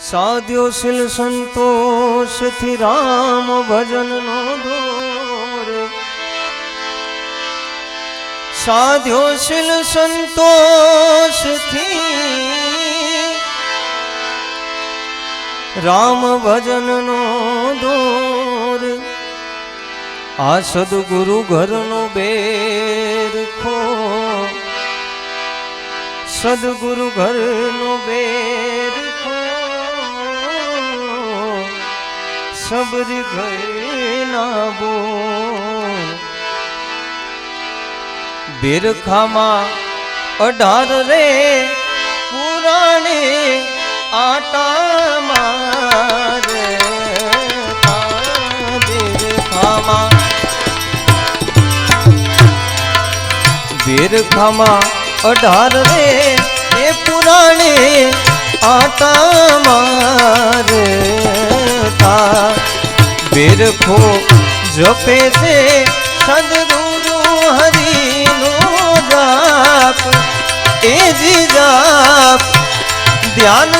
સાધ્યો શિલ સંતોષથી રામ ભજનનો દોર સાધ્યો શિલ સંતોષથી રામ ભજનનો દોર આ સદગુરુ ઘરનો બેર ખો સદગુરુ ઘરનો બેર સબરી ઘરના બોલ બિરખામાં અઢાર રે પુરાણે આટા મારે બિરખામાં. બિરખામાં અઢાર રે એ પુરાણે આટા મારે બિરખો જપે છે સદગુરુ હરિનો જાપ. એ જી જાપ ધ્યાન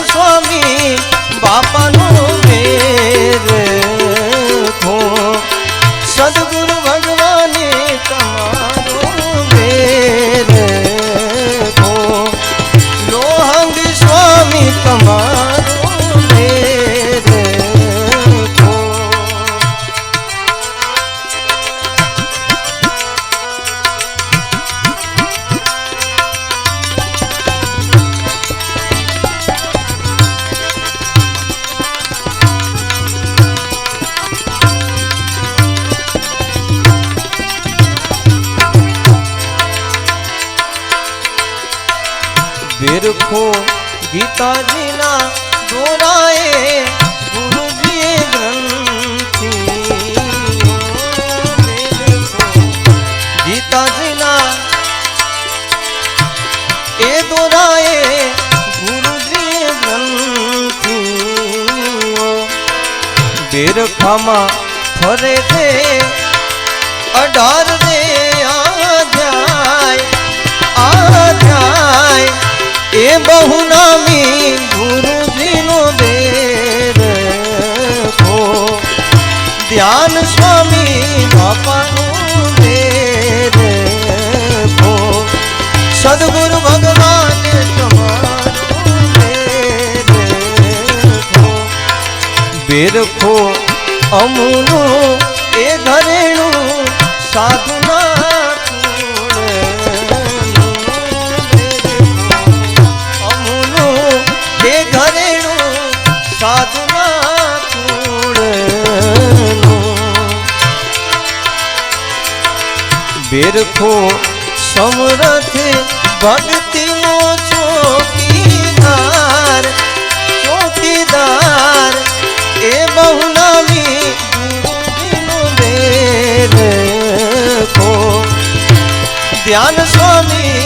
બિરખો ગીતાજીના દોરાએ ગુરુજીએ ગ્રંથિ. ગીતાજીના એ દોરાએ ગુરુજીએ ગ્રંથિ. બિરખામાં ફરે છે, અઢાર રે આ આધ્યાય એ બહુ નામી ગુરુજીનો દેર ધ્યાન સ્વામી બાપાનું દેર સદગુરુ ભગવાન બેરખો અમુનું એ ઘરેણું સાધુના બેરખો સમરથ ભક્તિનો ચોકીદાર ચોકીદાર એ બહુનામી ગુરુજીનો બેર ખો ધ્યાન સ્વામી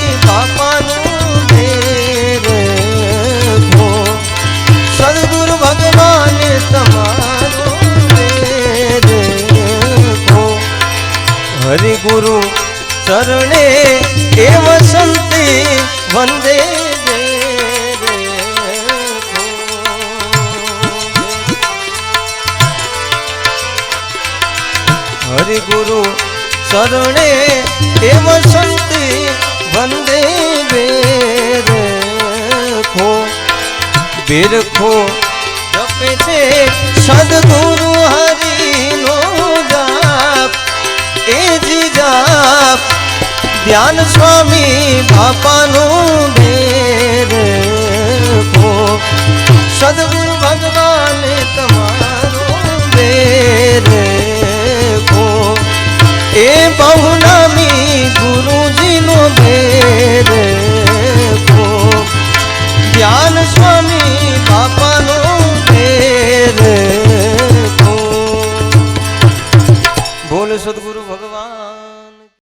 હરિ ગુરુ ચરણે એ વસંતી વંદે હરિ ગુરુ. ચરણે એ વસંતી વંદે બેર ખો ધ્યાન સ્વામી બાપાનું